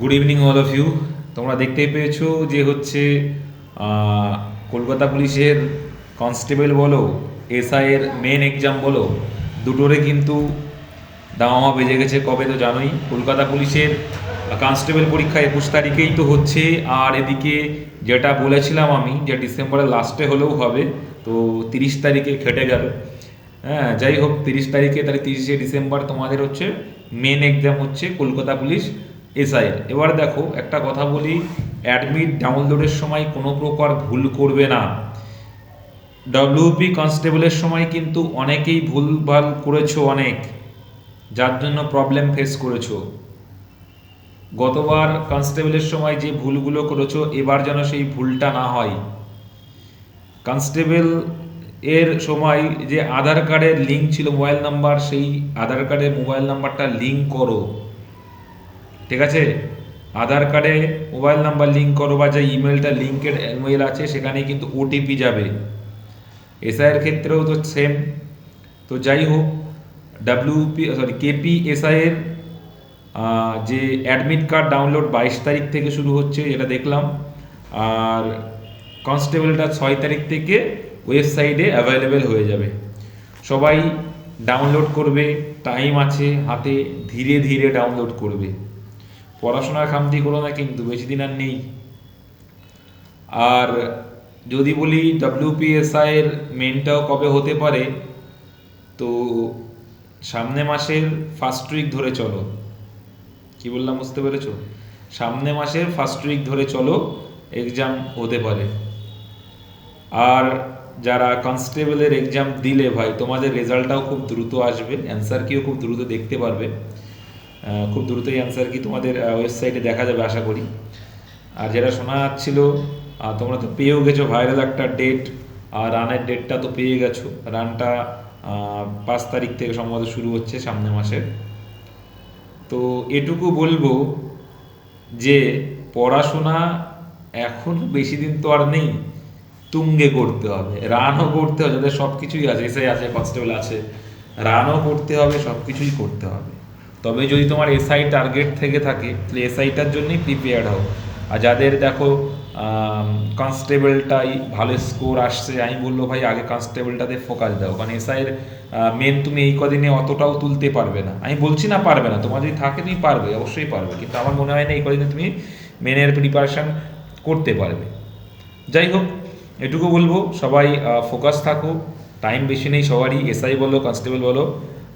Good evening all of you তোমরা দেখতেই পেয়েছ যে হচ্ছে কলকাতা পুলিশের কনস্টেবল বলো এসআই এর মেন এক্সাম বলো দুটোরে কিন্তু দামামা বেজে গেছে কবে তো জানোই। কলকাতা পুলিশের কনস্টেবল পরীক্ষা একুশ তারিখেই তো হচ্ছে, আর এদিকে যেটা বলেছিলাম আমি, যে ডিসেম্বরের লাস্টে হলেও হবে, তো তিরিশ তারিখে খেটে গেল। হ্যাঁ যাই হোক, তিরিশ তারিখে, তাহলে তিরিশে ডিসেম্বর তোমাদের হচ্ছে মেন এক্সাম হচ্ছে কলকাতা পুলিশ। এসআইয়ের এবার দেখো, একটা কথা বলি অ্যাডমিট ডাউনলোডের সময় কোনো প্রকার ভুল করবে না। ডব্লিউপি কনস্টেবলের সময় কিন্তু অনেকেই ভুলভাল করেছ অনেক, যার জন্য প্রবলেম ফেস করেছ। গতবার কনস্টেবলের সময় যে ভুলগুলো করেছ, এবার যেন সেই ভুলটা না হয়। কনস্টেবল এর সময় যে আধার কার্ডের লিঙ্ক ছিল মোবাইল নাম্বার সেই আধার কার্ডের মোবাইল নাম্বারটা লিঙ্ক করো। ঠিক আছে? আধার কার্ডে মোবাইল নাম্বার লিঙ্ক করো বা যে ইমেলটা লিঙ্কের ইমেল আছে সেখানে কিন্তু ওটিপি যাবে। এসআইয়ের ক্ষেত্রেও তো সেম তো যাই হোক ডাব্লিউপি সরি কেপি এসআইয়ের যে অ্যাডমিট কার্ড ডাউনলোড বাইশ তারিখ থেকে শুরু হচ্ছে, এটা দেখলাম। আর কনস্টেবলটা ছয় তারিখ থেকে ওয়েবসাইটে অ্যাভেলেবেল হয়ে যাবে। সবাই ডাউনলোড করবে টাইম আছে হাতে, ধীরে ধীরে ডাউনলোড করবে। পড়াশোনার খামতি করো না কিন্তু, বেশি দিন আর নেই। আর যদি বলি ডাব্লিউপিএসআই এর মেনটাও কবে হতে পারে, তো সামনে মাসের ফার্স্ট উইক ধরে চলো। কি বললাম বুঝতে পেরেছ? সামনে মাসের ফার্স্ট উইক ধরে চলো এক্সাম হতে পারে। আর যারা কনস্টেবলের এক্সাম দিলে ভাই, তোমাদের রেজাল্টটাও খুব দ্রুত আসবে অ্যান্সার কিও খুব দ্রুত দেখতে পারবে। খুব দ্রুতই অ্যান্সার কি তোমাদের ওয়েবসাইটে দেখা যাবে, আশা করি। আর যেটা শোনা যাচ্ছিল তোমরা তো পেয়েও গেছো ভাইরাল একটা ডেট আর রানের ডেটটা তো পেয়ে গেছো। রানটা পাঁচ তারিখ থেকে সম্ভবত শুরু হচ্ছে সামনের মাসের তো এটুকু বলব যে, পড়াশোনা এখন বেশি দিন তো আর নেই, তুঙ্গে করতে হবে। রানও করতে হবে, যাদের সব কিছুই আছে এসআই আছে কনস্টেবল আছে রানও করতে হবে সব কিছুই করতে হবে। তবে যদি তোমার এসআই টার্গেট থেকে থাকে, তাহলে এসআইটার জন্যই প্রিপেয়ার্ড হও। আর যাদের দেখো কনস্টেবলটাই ভালো স্কোর আসছে, আমি বলল, ভাই, আগে কনস্টেবলটাতে ফোকাস দাও। কারণ এসআইয়ের মেন তুমি এই কদিনে অতটাও তুলতে পারবে না। আমি বলছি না পারবে না, তোমার যদি থাকে তুমি পারবে, অবশ্যই পারবে। কিন্তু আমার মনে হয় না এই কদিনে তুমি মেনের প্রিপারেশন করতে পারবে। যাই হোক, এটুকু বলব, সবাই ফোকাস থাকো। টাইম বেশি নেই, সবারই। এসআই বলো কনস্টেবল বলো।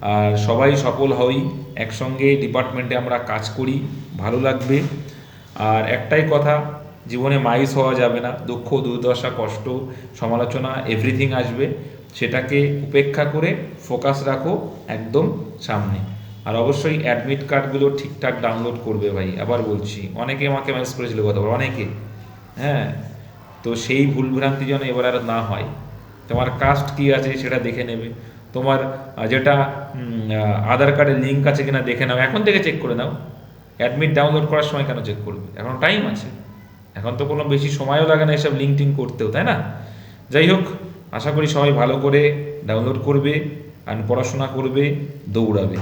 আর সবাই সফল হই, একসঙ্গে ডিপার্টমেন্টে আমরা কাজ করি, ভালো লাগবে। আর একটাই কথা, জীবনে মাইস হওয়া যাবে না, দুঃখ, দুর্দশা, কষ্ট, সমালোচনা এভরিথিং আসবে। সেটাকে উপেক্ষা করে ফোকাস রাখো একদম সামনে। আর অবশ্যই অ্যাডমিট কার্ডগুলো ঠিকঠাক ডাউনলোড করবে ভাই, আবার বলছি। অনেকে আমাকে মেসেজ করেছিল কথা বল অনেকে। হ্যাঁ তো সেই ভুলভ্রান্তি যেন এবার আর না হয়। তোমার কাস্ট কি আছে সেটা দেখে নেবে। তোমার যেটা আধার কার্ডের লিঙ্ক আছে কিনা দেখে নাও। এখন থেকে চেক করে নাও। অ্যাডমিট ডাউনলোড করার সময় কেন চেক করবে? এখন টাইম আছে। এখন তো কোনো বেশি সময়ও লাগে না এসব লিঙ্ক টিঙ্ক করতেও, তাই না? যাই হোক, আশা করি সবাই ভালো করে ডাউনলোড করবে আর পড়াশোনা করবে, দৌড়াবে।